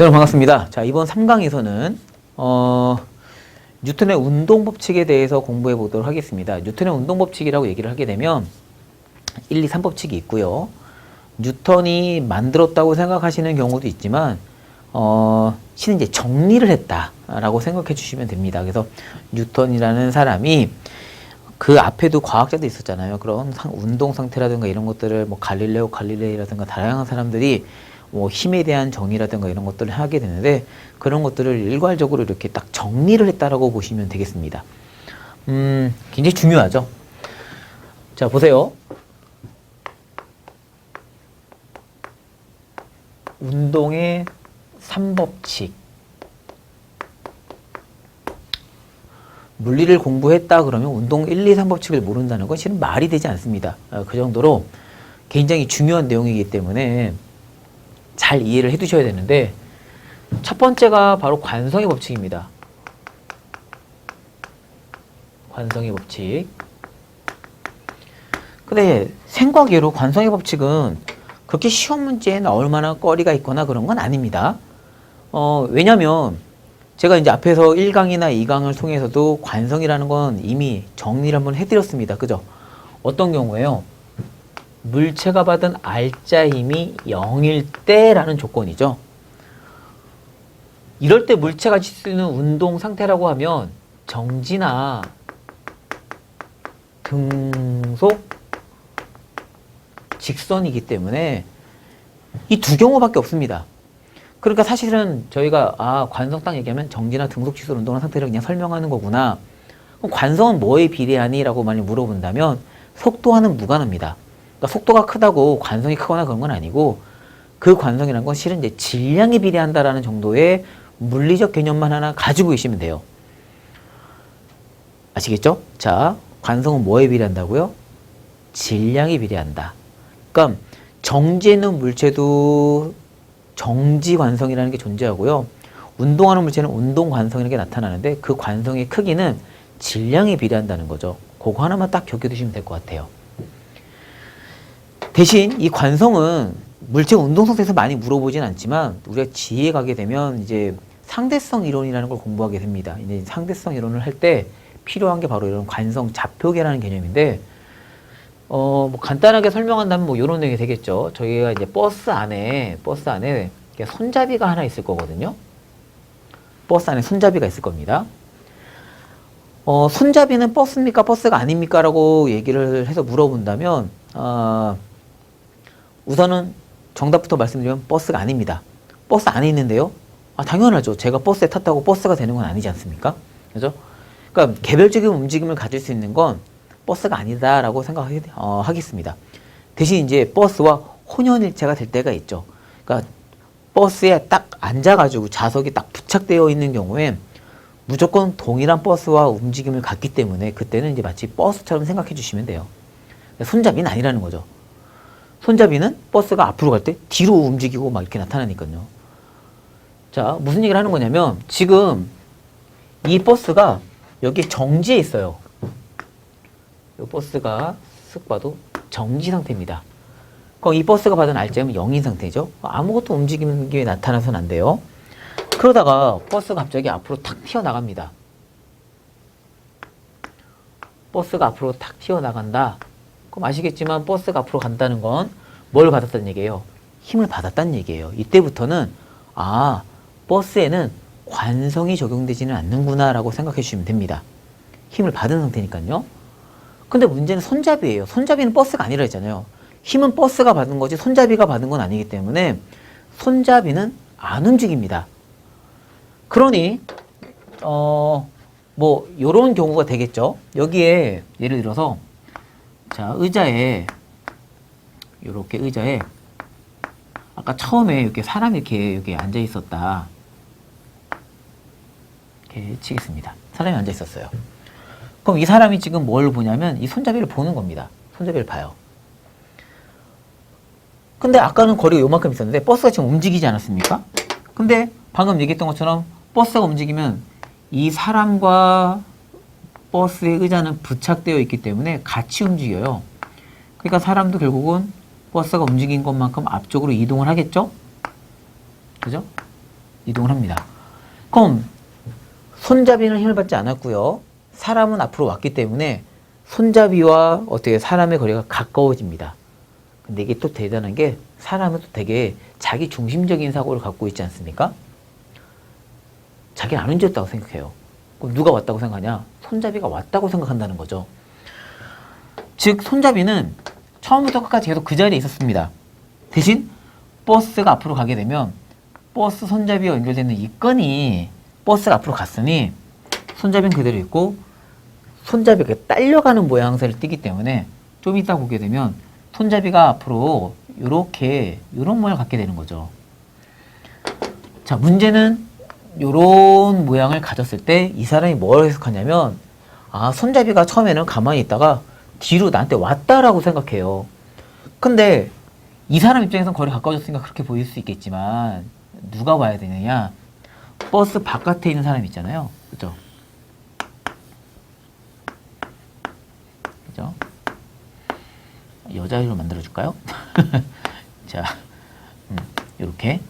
네, 반갑습니다. 자, 이번 3강에서는 어, 뉴턴의 운동 법칙에 대해서 공부해 보도록 하겠습니다. 뉴턴의 운동 법칙이라고 얘기를 하게 되면 1, 2, 3 법칙이 있고요. 뉴턴이 만들었다고 생각하시는 경우도 있지만 어, 실은 이제 정리를 했다라고 생각해 주시면 됩니다. 그래서 뉴턴이라는 사람이 그 앞에도 과학자도 있었잖아요. 그런 상- 운동 상태라든가 이런 것들을 뭐 갈릴레오 갈릴레이라든가 다양한 사람들이 뭐 힘에 대한 정의라든가 이런 것들을 하게 되는데 그런 것들을 일괄적으로 이렇게 딱 정리를 했다라고 보시면 되겠습니다. 음, 굉장히 중요하죠. 자, 보세요. 운동의 3법칙. 물리를 공부했다 그러면 운동 1, 2, 3법칙을 모른다는 건 실은 말이 되지 않습니다. 어, 그 정도로 굉장히 중요한 내용이기 때문에 잘 이해를 해 두셔야 되는데 첫 번째가 바로 관성의 법칙입니다. 관성의 법칙. 근데 생각외로 관성의 법칙은 그렇게 시험 문제에 나올 만한 거리가 있거나 그런 건 아닙니다. 어, 왜냐면 제가 이제 앞에서 1강이나 2강을 통해서도 관성이라는 건 이미 정리를 한번 해드렸습니다. 그죠? 어떤 경우에요? 물체가 받은 알짜 힘이 0일 때라는 조건이죠. 이럴 때 물체가 있는 운동 상태라고 하면 정지나 등속, 직선이기 때문에 이 두 경우밖에 없습니다. 그러니까 사실은 저희가 아 관성 딱 얘기하면 정지나 등속 직선 운동하는 상태를 그냥 설명하는 거구나. 관성은 뭐에 비례하니?라고 많이 물어본다면 속도와는 무관합니다. 그러니까 속도가 크다고 관성이 크거나 그런 건 아니고 그 관성이라는 건 실은 이제 질량에 비례한다라는 정도의 물리적 개념만 하나 가지고 계시면 돼요. 아시겠죠? 자, 관성은 뭐에 비례한다고요? 질량에 비례한다. 그러니까 정지에 있는 물체도 정지 관성이라는 게 존재하고요. 운동하는 물체는 운동 관성이라는 게 나타나는데 그 관성의 크기는 질량에 비례한다는 거죠. 그거 하나만 딱 기억해 두시면 될 것 같아요. 대신 이 관성은 물체 운동 상태에서 많이 물어보진 않지만 우리가 지혜 가게 되면 이제 상대성 이론이라는 걸 공부하게 됩니다. 이제 상대성 이론을 할 때 필요한 게 바로 이런 관성 좌표계라는 개념인데 어, 뭐 간단하게 설명한다면 뭐 이런 얘기 되겠죠. 저희가 이제 버스 안에 버스 안에 손잡이가 하나 있을 거거든요. 버스 안에 손잡이가 있을 겁니다. 어, 손잡이는 버스입니까? 버스가 아닙니까? 라고 얘기를 해서 물어본다면, 어, 우선은 정답부터 말씀드리면 버스가 아닙니다. 버스 안에 있는데요? 아, 당연하죠. 제가 버스에 탔다고 버스가 되는 건 아니지 않습니까? 그죠? 그러니까 개별적인 움직임을 가질 수 있는 건 버스가 아니다라고 생각하겠습니다. 대신 이제 버스와 혼연일체가 될 때가 있죠. 그러니까 버스에 딱 앉아가지고 좌석이 딱 부착되어 있는 경우에 무조건 동일한 버스와 움직임을 갖기 때문에 그때는 이제 마치 버스처럼 생각해 주시면 돼요. 손잡이는 아니라는 거죠. 손잡이는 버스가 앞으로 갈 때 뒤로 움직이고 막 이렇게 나타나니까요. 자, 무슨 얘기를 하는 거냐면 지금 이 버스가 여기 정지해 있어요. 이 버스가 쓱 봐도 정지 상태입니다. 그럼 이 버스가 받은 알짜는 0인 상태죠. 아무것도 움직임이 나타나서는 안 돼요. 그러다가 버스가 갑자기 앞으로 탁 튀어나갑니다. 버스가 앞으로 탁 튀어나간다. 그럼 아시겠지만 버스가 앞으로 간다는 건 뭘 받았다는 얘기예요? 힘을 받았다는 얘기예요. 이때부터는 아 버스에는 관성이 적용되지는 않는구나라고 생각해 주시면 됩니다. 힘을 받은 상태니까요. 근데 문제는 손잡이에요. 손잡이는 버스가 아니라 했잖아요. 힘은 버스가 받은 거지 손잡이가 받은 건 아니기 때문에 손잡이는 안 움직입니다. 그러니 어뭐 요런 경우가 되겠죠. 여기에 예를 들어서 자 의자에 요렇게 의자에 아까 처음에 이렇게 사람이 이렇게 여기 앉아 있었다. 이렇게 치겠습니다. 사람이 앉아 있었어요. 그럼 이 사람이 지금 뭘 보냐면 이 손잡이를 보는 겁니다. 손잡이를 봐요. 근데 아까는 거리가 요만큼 있었는데 버스가 지금 움직이지 않았습니까? 근데 방금 얘기했던 것처럼 버스가 움직이면 이 사람과 버스의 의자는 부착되어 있기 때문에 같이 움직여요. 그러니까 사람도 결국은 버스가 움직인 것만큼 앞쪽으로 이동을 하겠죠? 그죠? 이동을 합니다. 그럼 손잡이는 힘을 받지 않았고요. 사람은 앞으로 왔기 때문에 손잡이와 어떻게 사람의 거리가 가까워집니다. 근데 이게 또 대단한 게 사람은 또 되게 자기 중심적인 사고를 갖고 있지 않습니까? 자기는 안 움직였다고 생각해요. 그럼 누가 왔다고 생각하냐? 손잡이가 왔다고 생각한다는 거죠. 즉, 손잡이는 처음부터 끝까지 계속 그 자리에 있었습니다. 대신 버스가 앞으로 가게 되면 버스 손잡이와 연결되는 이 끈이 버스가 앞으로 갔으니 손잡이는 그대로 있고 손잡이가 딸려가는 모양새를 띠기 때문에 좀 이따 보게 되면 손잡이가 앞으로 이렇게 이런 모양을 갖게 되는 거죠. 자, 문제는 이런 모양을 가졌을 때 이 사람이 뭘 해석하냐면 아, 손잡이가 처음에는 가만히 있다가 뒤로 나한테 왔다라고 생각해요. 근데 이 사람 입장에선 거리 가까워졌으니까 그렇게 보일 수 있겠지만 누가 와야 되느냐? 버스 바깥에 있는 사람 있잖아요. 그죠? 그죠? 여자로 만들어 줄까요? 자, 음, 이렇게.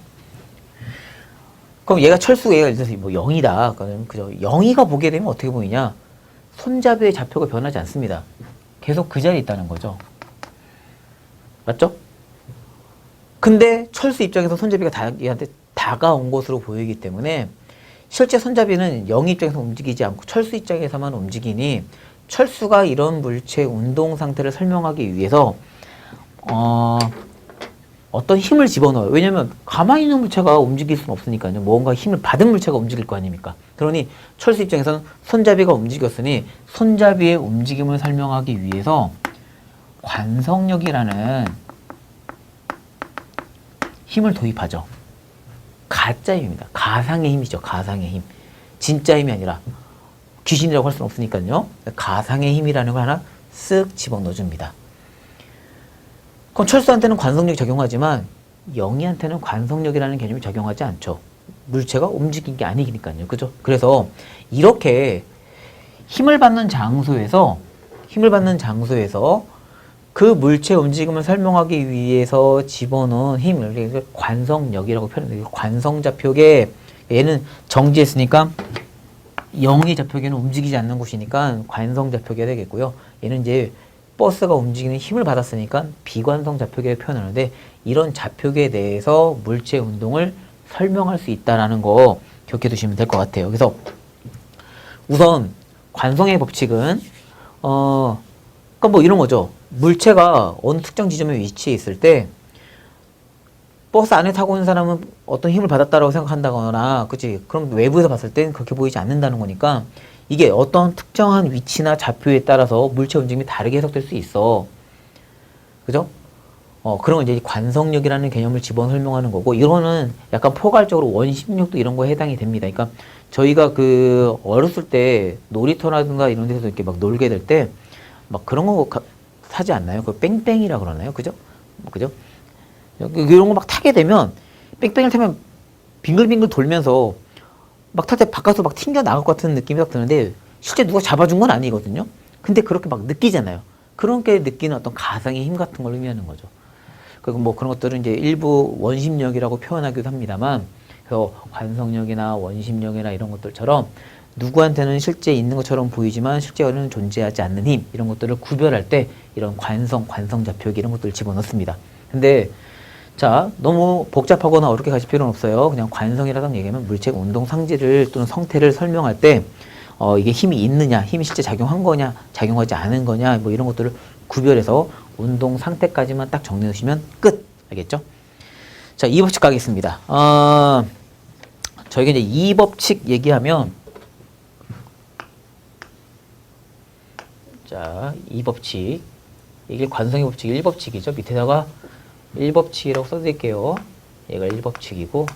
그럼 얘가 철수가 예를 들어서 뭐 0이다. 그럼 그죠? 0이가 보게 되면 어떻게 보이냐? 손잡이의 좌표가 변하지 않습니다. 계속 그 자리에 있다는 거죠. 맞죠? 근데 철수 입장에서 손잡이가 자기한테 다가온 것으로 보이기 때문에 실제 손잡이는 영 입장에서 움직이지 않고 철수 입장에서만 움직이니 철수가 이런 물체 운동 상태를 설명하기 위해서 어, 어떤 힘을 집어넣어요. 왜냐면 가만히 있는 물체가 움직일 수는 없으니까요. 뭔가 힘을 받은 물체가 움직일 거 아닙니까? 그러니 철수 입장에서는 손잡이가 움직였으니 손잡이의 움직임을 설명하기 위해서 관성력이라는 힘을 도입하죠. 가짜 힘입니다. 가상의 힘이죠. 가상의 힘. 진짜 힘이 아니라 귀신이라고 할 수는 없으니까요. 가상의 힘이라는 걸 하나 쓱 집어넣어 줍니다. 그럼 철수한테는 관성력 적용하지만 영희한테는 관성력이라는 개념이 적용하지 않죠. 물체가 움직인 게 아니니까요. 그죠? 그래서 이렇게 힘을 받는 장소에서 힘을 받는 장소에서 그 물체 움직임을 설명하기 위해서 집어넣은 힘을 관성력이라고 표현해요. 관성 좌표계 얘는 정지했으니까 영의 좌표계는 움직이지 않는 곳이니까 관성 좌표계가 되겠고요. 얘는 이제 버스가 움직이는 힘을 받았으니까 비관성 좌표계를 표현하는데 이런 좌표계에 대해서 물체 운동을 설명할 수 있다라는 거 기억해 두시면 될 것 같아요. 그래서 우선 관성의 법칙은 어, 그러니까 뭐 이런 거죠. 물체가 어느 특정 지점에 위치해 있을 때 버스 안에 타고 있는 사람은 어떤 힘을 받았다라고 생각한다거나, 그치? 그럼 외부에서 봤을 땐 그렇게 보이지 않는다는 거니까 이게 어떤 특정한 위치나 좌표에 따라서 물체 움직임이 다르게 해석될 수 있어. 그죠? 어, 그런 건 이제 관성력이라는 개념을 집어 설명하는 거고, 이거는 약간 포괄적으로 원심력도 이런 거에 해당이 됩니다. 그러니까 저희가 그 어렸을 때 놀이터라든가 이런 데서 이렇게 막 놀게 될 때 막 그런 거 가- 사지 않나요? 그 뺑뺑이라 그러나요? 그죠? 그죠? 이런 거 막 타게 되면 뺑뺑이를 타면 빙글빙글 돌면서 막 탈때 바깥으로 막 튕겨 나갈 것 같은 느낌이 딱 드는데 실제 누가 잡아준 건 아니거든요. 근데 그렇게 막 느끼잖아요. 그런 게 느끼는 어떤 가상의 힘 같은 걸 의미하는 거죠. 그리고 뭐 그런 것들은 이제 일부 원심력이라고 표현하기도 합니다만, 그래서 관성력이나 원심력이나 이런 것들처럼 누구한테는 실제 있는 것처럼 보이지만 실제로는 존재하지 않는 힘 이런 것들을 구별할 때 이런 관성, 관성 좌표기 이런 것들을 집어넣습니다. 근데 자 너무 복잡하거나 어렵게 가실 필요는 없어요. 그냥 관성이라는 얘기하면 물체 운동 상지를 또는 성태를 설명할 때 어, 이게 힘이 있느냐, 힘이 실제 작용한 거냐, 작용하지 않은 거냐, 뭐 이런 것들을 구별해서 운동 상태까지만 딱 정리해 주시면 끝. 알겠죠? 자, 이 법칙 가겠습니다. 어, 저희가 이제 이 법칙 얘기하면 자, 이 법칙. 이게 관성의 법칙 1법칙이죠. 밑에다가 1법칙이라고 써드릴게요. 얘가 1법칙이고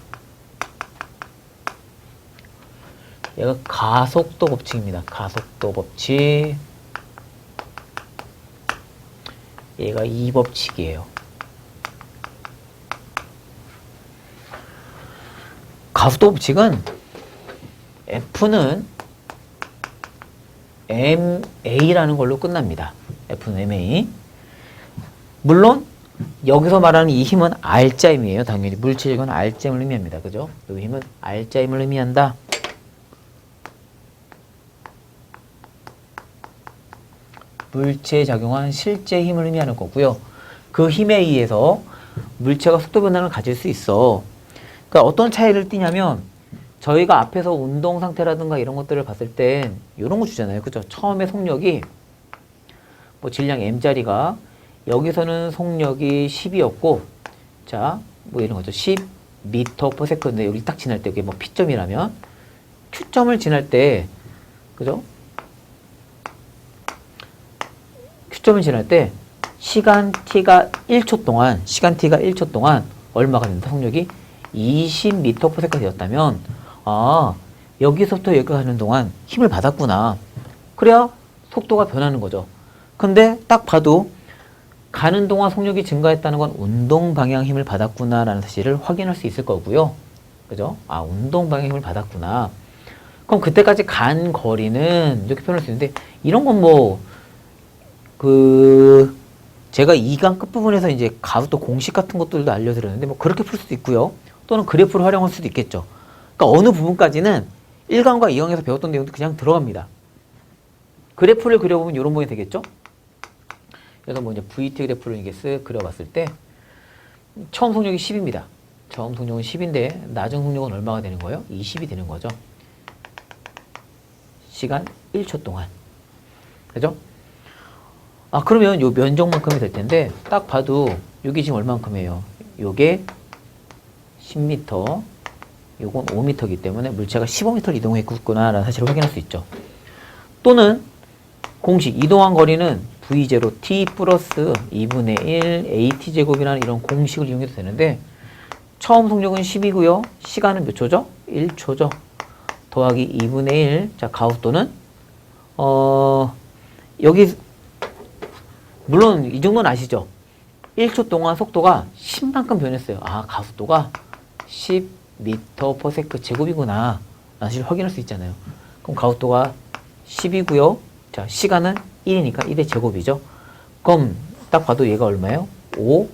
얘가 가속도 법칙입니다. 가속도 법칙. 얘가 2법칙이에요. 가속도 법칙은 F는 MA라는 걸로 끝납니다. F는 MA. 물론 여기서 말하는 이 힘은 R자 힘이에요. 당연히 물체적인 R자 힘을 의미합니다. 그죠? 이 힘은 R자 힘을 의미한다. 물체에 작용한 실제 힘을 의미하는 거고요. 그 힘에 의해서 물체가 속도 변화를 가질 수 있어. 그러니까 어떤 차이를 띠냐면 저희가 앞에서 운동 상태라든가 이런 것들을 봤을 땐 이런 거 주잖아요. 그죠? 처음에 속력이 뭐 질량 m자리가 여기서는 속력이 10이었고 자, 뭐 이런 거죠. 10 미터 per second인데 여기 딱 지날 때 이게 뭐 P점이라면 Q점을 지날 때 그죠? Q점을 지날 때 시간 t가 1초 동안 시간 t가 1초 동안 얼마가 된다? 속력이 20m per second이었다면 아 여기서부터 여기까지 가는 동안 힘을 받았구나. 그래야 속도가 변하는 거죠. 근데 딱 봐도 가는 동안 속력이 증가했다는 건 운동 방향 힘을 받았구나라는 사실을 확인할 수 있을 거고요. 그죠? 아, 운동 방향 힘을 받았구나. 그럼 그때까지 간 거리는 이렇게 표현할 수 있는데 이런 건 뭐 그 제가 이강 끝부분에서 이제 가우또 공식 같은 것들도 알려드렸는데 뭐 그렇게 풀 수도 있고요. 또는 그래프를 활용할 수도 있겠죠. 그러니까 어느 부분까지는 1강과 2강에서 배웠던 내용도 그냥 들어갑니다. 그래프를 그려보면 이런 모양이 되겠죠? 그래서 뭐 이제 VT 그래프를 이게 쓱 그려봤을 때 처음 속력이 10입니다. 처음 속력은 10인데 나중 속력은 얼마가 되는 거예요? 20이 되는 거죠. 시간 1초 동안. 그죠? 아 그러면 요 면적만큼이 될 텐데 딱 봐도 요게 지금 얼만큼이에요? 요게 10m, 요건 5m이기 때문에 물체가 15m를 이동했구나 라는 사실을 확인할 수 있죠. 또는 공식 이동한 거리는 v0 t 플러스 2분의 1 at 제곱이라는 이런 공식을 이용해도 되는데 처음 속력은 10이고요. 시간은 몇 초죠? 1초죠. 더하기 2분의 1. 자, 가우스도는 어 여기 물론 이 정도는 아시죠? 1초 동안 속도가 10만큼 변했어요. 아, 가속도가 10m per second 제곱이구나. 사실 확인할 수 있잖아요. 그럼 가속도가 10이고요. 자, 시간은 1이니까 1의 제곱이죠. 그럼 딱 봐도 얘가 얼마예요? 5,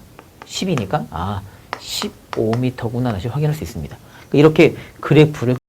10이니까 아, 15m구나. 다시 확인할 수 있습니다. 이렇게 그래프를